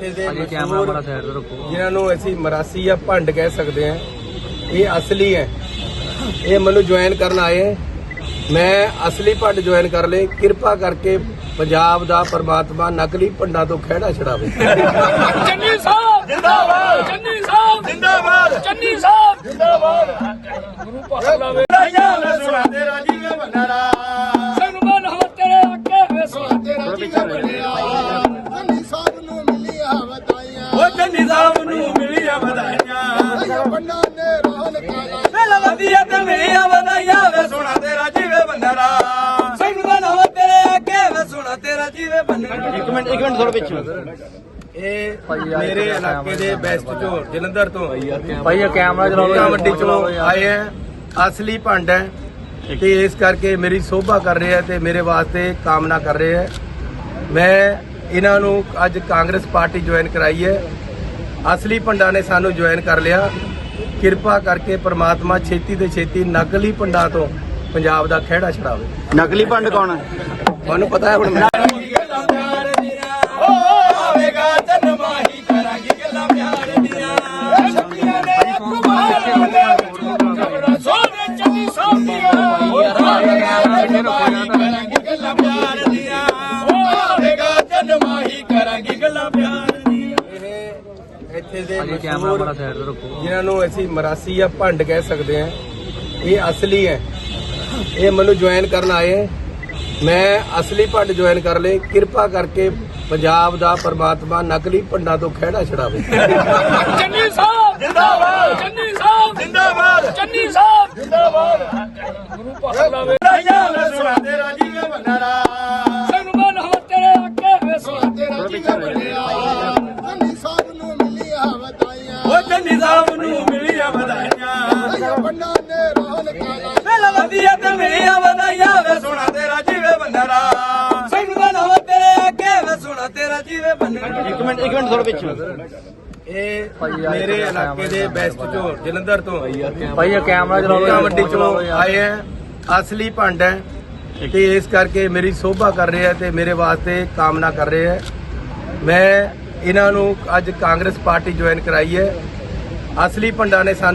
ਇੱਥੇ ਦੇ ਮਸ਼ਹੂਰ ਜਿਨ੍ਹਾਂ ਨੂੰ ਅਸੀਂ ਮਰਾਸੀ ਜਾਂ ਭੰਡ ਕਹਿ ਸਕਦੇ ਹਾਂ ਇਹ ਅਸਲੀ ਹੈ। ਇਹ ਮੈਨੂੰ ਜੁਆਇਨ ਕਰਨ ਆਏ ਹੈ। ਮੈਂ ਅਸਲੀ ਭੰਡ ਜੁਆਇਨ ਕਰ ਲਏ। ਕਿਰਪਾ ਕਰਕੇ ਪੰਜਾਬ ਦਾ ਪਰਮਾਤਮਾ ਨਕਲੀ ਭੰਡਾਂ ਤੋਂ ਖਿਹੜਾ ਛਡਾਵੇ। ਚੰਨੀ ਸਾਹਿਬ ਜਿੰਦਾਬਾਦ। ਚੰਨੀ ਸਾਹਿਬ। ਜਿੰਦਾਬਾਦ। ਉਹ ਚੰਨੀ ਸਾਹਿਬ ਨੂੰ ਮਿਲੀਆਂ ਵਧਾਈਆਂ। ਬੰਨਾ ਨੇ ਰੋਹਨ ਕਾਲਾ ਪਹਿਲਾਂ ਵਧੀਆ ਤੇ ਮਿਲੀਆਂ ਵਧਾਈਆਂ ਵੇ ਸੋਨਾ ਤੇਰਾ ਜੀਵੇ ਬੰਦਰਾ ਸਿੰਘ ਦਾ ਨਾਮ ਤੇਰੇ ਅੱਗੇ ਵੇ ਸੋਨਾ ਤੇਰਾ ਜੀਵੇ ਬੰਦਰਾ ਇੱਕ ਮਿੰਟ ਇੱਕ ਮਿੰਟ ਥੋੜਾ ਪਿੱਛੇ ਇਹ ਮੇਰੇ ਇਲਾਕੇ ਦੇ ਬੈਸਟ ਚੋਂ ਜਲੰਧਰ ਤੋਂ। ਭਾਈ ਇਹ ਕੈਮਰਾ ਚਲਾਓ ਮੋਗਾ ਮੰਡੀ ਚੋਂ ਆਏ ਹੈ ਅਸਲੀ ਭੰਡ ਹੈ। ਤੇ ਇਸ ਕਰਕੇ ਮੇਰੀ ਸੋਭਾ ਕਰ ਰਹੇ ਤੇ ਮੇਰੇ ਵਾਸਤੇ ਕਾਮਨਾ ਕਰ ਰਹੇ ਮੈਂ ਇਹਨਾਂ ਨੂੰ ਅੱਜ ਕਾਂਗਰਸ ਪਾਰਟੀ ਜੁਆਇਨ ਕਰਾਈ ਹੈ। ਅਸਲੀ ਭੰਡਾਂ ਨੇ ਸਾਨੂੰ ਜੁਆਇਨ ਕਰ ਲਿਆ। ਕਿਰਪਾ ਕਰਕੇ ਪ੍ਰਮਾਤਮਾ ਛੇਤੀ ਤੇ ਛੇਤੀ ਨਕਲੀ ਭੰਡਾਂ ਤੋਂ ਪੰਜਾਬ ਦਾ ਖਿਹੜਾ ਛਡਾਵੇ। ਨਕਲੀ ਪੰਡ ਕੌਣ ਹੈ? ਤੁਹਾਨੂੰ ਪਤਾ ਹੈ ਹੁਣ ਮੈਂ। ਇਹ ਇੱਥੇ ਦੇ ਮਸ਼ਹੂਰ ਮਾੜਾ ਸਾਈਡ ਤੇ ਰੱਖੋ। ਜਿਨ੍ਹਾਂ ਨੂੰ ਅਸੀਂ ਮਰਾਸੀ ਜਾਂ ਭੰਡ ਕਹਿ ਸਕਦੇ ਹਾਂ ਇਹ ਅਸਲੀ ਹੈ। ਇਹ ਮੈਨੂੰ ਜੁਆਇਨ ਕਰਨ ਆਏ। ਮੈਂ ਅਸਲੀ ਭੰਡ ਜੁਆਇਨ ਕਰ ਲਏ। ਕਿਰਪਾ ਕਰਕੇ ਪੰਜਾਬ ਦਾ ਪਰਮਾਤਮਾ ਨਕਲੀ ਭੰਡਾਂ ਤੋਂ ਖਿਹੜਾ ਛਡਾਵੇ। ਚੰਨੀ ਸਾਹਿਬ! ਜਿੰਦਾਬਾਦ! ਚੰਨੀ ਸਾਹਿਬ! ਜਿੰਦਾਬਾਦ! ਚੰਨੀ ਸਾਹਿਬ! ਜਿੰਦਾਬਾਦ! ਗੁਰੂ ਪਾਕ ਸੁਣ ਤੇ ਰਾਜੀ ਕੇ ਬੰਦਿਆ ਕੰਨੀ ਸਾਹਿਬ ਨੂੰ ਮਿਲੀਆਂ ਵਧਾਈਆਂ ਉਹ ਚੰਨੀ ਸਾਹਿਬ ਨੂੰ ਮਿਲੀਆਂ ਵਧਾਈਆਂ। ਬੰਨਾ ਨੇ ਰੋਹਨ ਕਾਲਾ ਪਹਿਲਾਂ ਵਧੀਆ ਤੇ ਮਿਲੀਆਂ ਵਧਾਈਆਂ ਵੇ ਸੋਨਾ ਤੇਰਾ ਜੀਵੇ ਬੰਦਰਾ ਸਿੰਘ ਦਾ ਨਾਮ ਤੇਰੇ ਅੱਗੇ ਵੇ ਸੋਨਾ ਤੇਰਾ ਜੀਵੇ ਬੰਦਰਾ ਇੱਕ ਮਿੰਟ ਇੱਕ ਮਿੰਟ ਥੋੜਾ ਪਿੱਛੇ ਇਹ ਮੇਰੇ ਇਲਾਕੇ ਦੇ ਬੈਸਟ ਚੋਂ ਜਲੰਧਰ ਤੋਂ। ਭਾਈ ਇਹ ਕੈਮਰਾ ਚਲਾਓ। ਮੰਡੀ ਚੋਂ ਆਏ ਹੈ ਅਸਲੀ ਭੰਡ ਹੈ। ਤੇ ਇਸ ਕਰਕੇ ਮੇਰੀ ਸੋਭਾ ਕਰ ਰਹੇ ਹੈ ਤੇ ਮੇਰੇ ਵਾਸਤੇ ਕਾਮਨਾ ਕਰ ਰਹੇ ਹੈ ਮੈਂ ਇਹਨਾਂ ਨੂੰ ਅੱਜ ਕਾਂਗਰਸ ਪਾਰਟੀ ਜੁਆਇਨ ਕਰਾਈ ਹੈ। ਅਸਲੀ ਭੰਡਾਂ ਨੇ ਸਾਨੂੰ